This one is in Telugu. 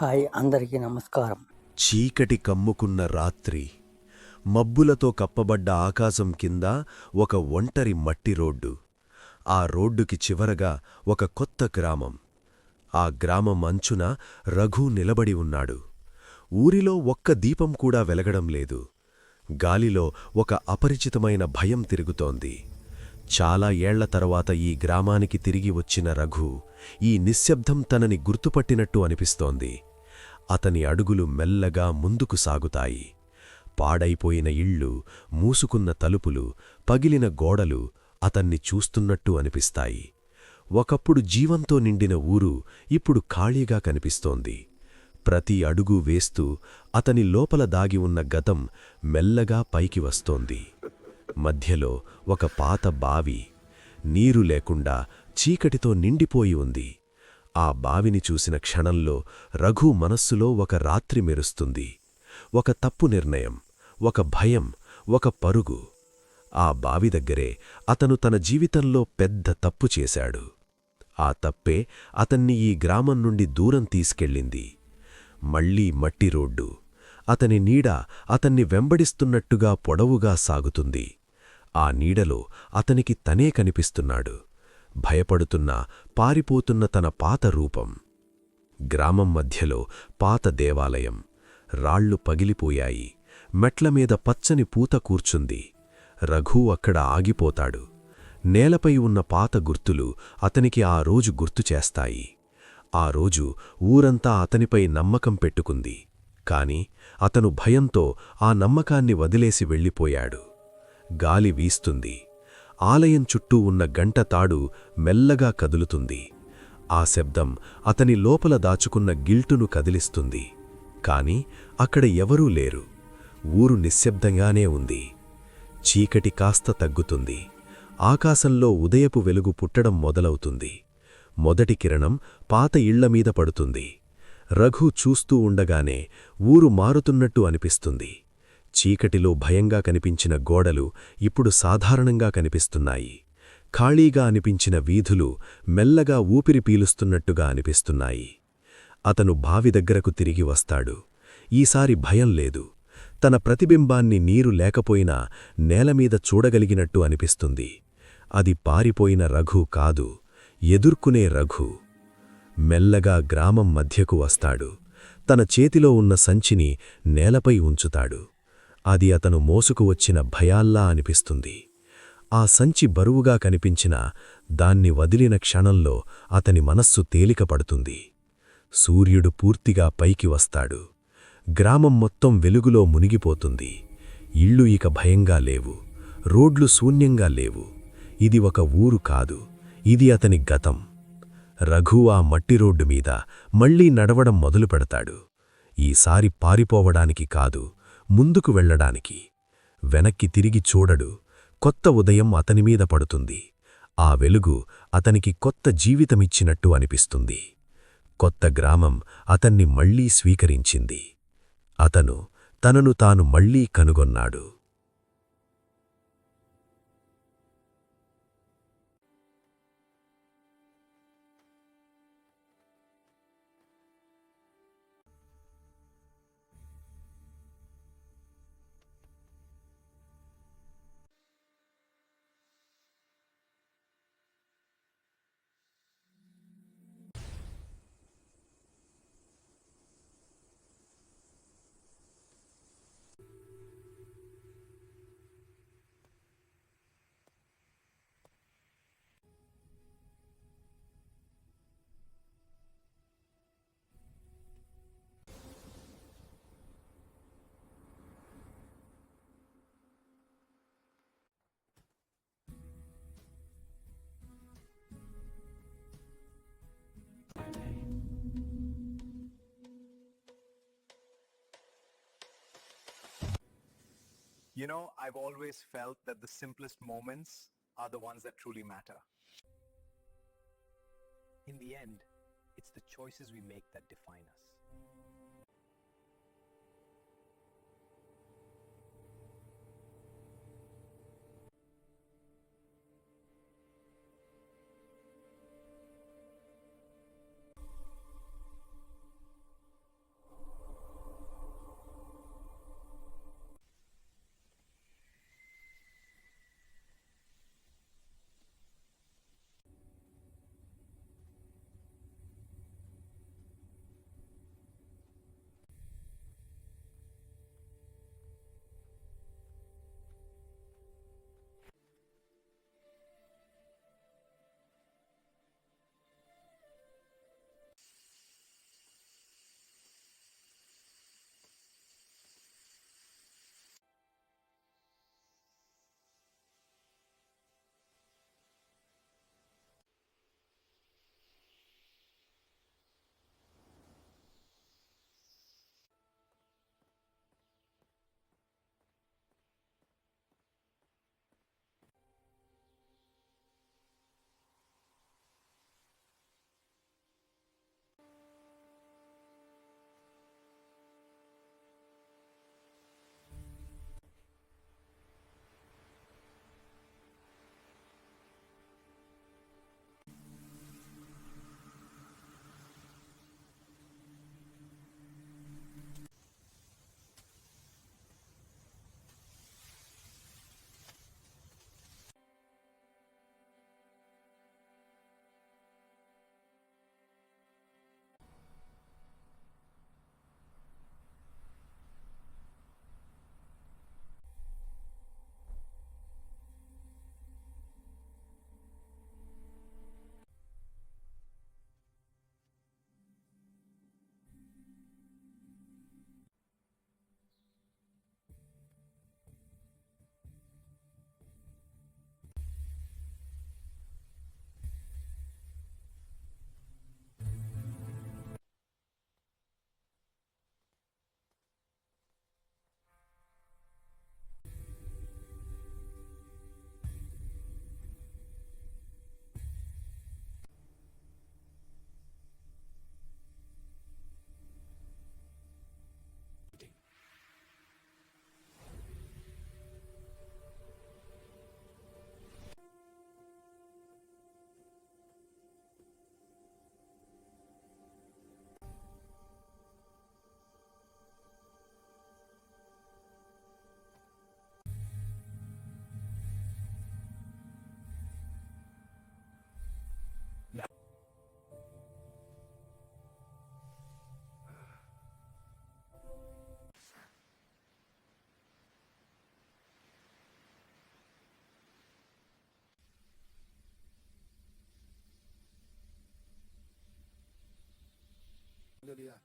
హాయ్ అందరికీ నమస్కారం. చీకటి కమ్ముకున్న రాత్రి మబ్బులతో కప్పబడ్డ ఆకాశం కింద ఒక ఒంటరి మట్టి రోడ్డు. ఆ రోడ్డుకి చివరగా ఒక కొత్త గ్రామం. ఆ గ్రామం అంచున రఘు నిలబడి ఉన్నాడు. ఊరిలో ఒక్క దీపం కూడా వెలగడం లేదు. గాలిలో ఒక అపరిచితమైన భయం తిరుగుతోంది. చాలా ఏళ్ళ తరువాత ఈ గ్రామానికి తిరిగి వచ్చిన రఘు ఈ నిశ్శబ్దం తనని గుర్తుపట్టినట్టు అనిపిస్తోంది. అతని అడుగులు మెల్లగా ముందుకు సాగుతాయి. పాడైపోయిన ఇళ్ళు మూసుకున్న తలుపులు పగిలిన గోడలు అతన్ని చూస్తున్నట్టు అనిపిస్తాయి. ఒకప్పుడు జీవంతో నిండిన ఊరు ఇప్పుడు ఖాళీగా కనిపిస్తోంది. ప్రతి అడుగు వేస్తూ అతని లోపల దాగి ఉన్న గతం మెల్లగా పైకి వస్తోంది. మధ్యలో ఒక పాత బావి నీరు లేకుండా చీకటితో నిండిపోయి ఉంది. ఆ బావిని చూసిన క్షణంలో రఘు మనస్సులో ఒక రాత్రి మెరుస్తుంది. ఒక తప్పు నిర్ణయం ఒక భయం ఒక పరుగు. ఆ బావి దగ్గరే అతను తన జీవితంలో పెద్ద తప్పు చేశాడు. ఆ తప్పే అతన్ని ఈ గ్రామం నుండి దూరం తీసుకెళ్ళింది. మళ్ళీ మట్టి రోడ్డు. అతని నీడ అతన్ని వెంబడిస్తున్నట్టుగా పొడవుగా సాగుతుంది. ఆ నీడలో అతనికి తనే కనిపిస్తున్నాడు. భయపడుతున్న పారిపోతున్న తన పాత రూపం. గ్రామం మధ్యలో పాత దేవాలయం. రాళ్ళు పగిలిపోయాయి. మెట్లమీద పచ్చని పూత కూర్చుంది. రఘు అక్కడ ఆగిపోతాడు. నేలపై ఉన్న పాత గుర్తులు అతనికి ఆ రోజు గుర్తు చేస్తాయి. ఆ రోజు ఊరంతా అతనిపై నమ్మకం పెట్టుకుంది. కాని అతను భయంతో ఆ నమ్మకాన్ని వదిలేసి వెళ్ళిపోయాడు. గాలి వీస్తుంది. ఆలయం చుట్టూ ఉన్న గంట తాడు మెల్లగా కదులుతుంది. ఆ శబ్దం అతని లోపల దాచుకున్న గిల్టును కదిలిస్తుంది. కాని అక్కడ ఎవరూ లేరు. ఊరు నిశ్శబ్దంగానే ఉంది. చీకటి కాస్త తగ్గుతుంది. ఆకాశంలో ఉదయపు వెలుగు పుట్టడం మొదలవుతుంది. మొదటి కిరణం పాత ఇళ్ళమీద పడుతుంది. రఘు చూస్తూ ఉండగానే ఊరు మారుతున్నట్టు అనిపిస్తుంది. చీకటిలో భయంగా కనిపించిన గోడలు ఇప్పుడు సాధారణంగా కనిపిస్తున్నాయి. ఖాళీగా అనిపించిన వీధులు మెల్లగా ఊపిరి పీలుస్తున్నట్టుగా అనిపిస్తున్నాయి. అతను బావి దగ్గరకు తిరిగి వస్తాడు. ఈసారి భయం లేదు. తన ప్రతిబింబాన్ని నీరు లేకపోయినా నేలమీద చూడగలిగినట్టు అనిపిస్తుంది. అది పారిపోయిన రఘు కాదు ఎదుర్కొనే రఘు. మెల్లగా గ్రామం మధ్యకు వస్తాడు. తన చేతిలో ఉన్న సంచిని నేలపై ఉంచుతాడు. అది అతను మోసుకు వచ్చిన భయాల్లా అనిపిస్తుంది. ఆ సంచి బరువుగా కనిపించినా దాన్ని వదిలిన క్షణంలో అతని మనస్సు తేలికపడుతుంది. సూర్యుడు పూర్తిగా పైకి వస్తాడు. గ్రామం మొత్తం వెలుగులో మునిగిపోతుంది. ఇళ్ళు ఇక భయంగా లేవు. రోడ్లు శూన్యంగా లేవు. ఇది ఒక ఊరు కాదు. ఇది అతని గతం. రఘు ఆ మట్టి రోడ్డు మీద మళ్ళీ నడవడం మొదలుపెడతాడు. ఈసారి పారిపోవడానికి కాదు. ముందుకు వెళ్ళడానికి వెనక్కి తిరిగి చూడడు. కొత్త ఉదయం అతనిమీద పడుతుంది. ఆ వెలుగు అతనికి కొత్త జీవితమిచ్చినట్టు అనిపిస్తుంది. కొత్త గ్రామం అతన్ని మళ్ళీ స్వీకరించింది. అతను తనను తాను మళ్ళీ కనుగొన్నాడు. You know, I've always felt that the simplest moments are the ones that truly matter. In the end, it's the choices we make that define us. Alhamdulillah.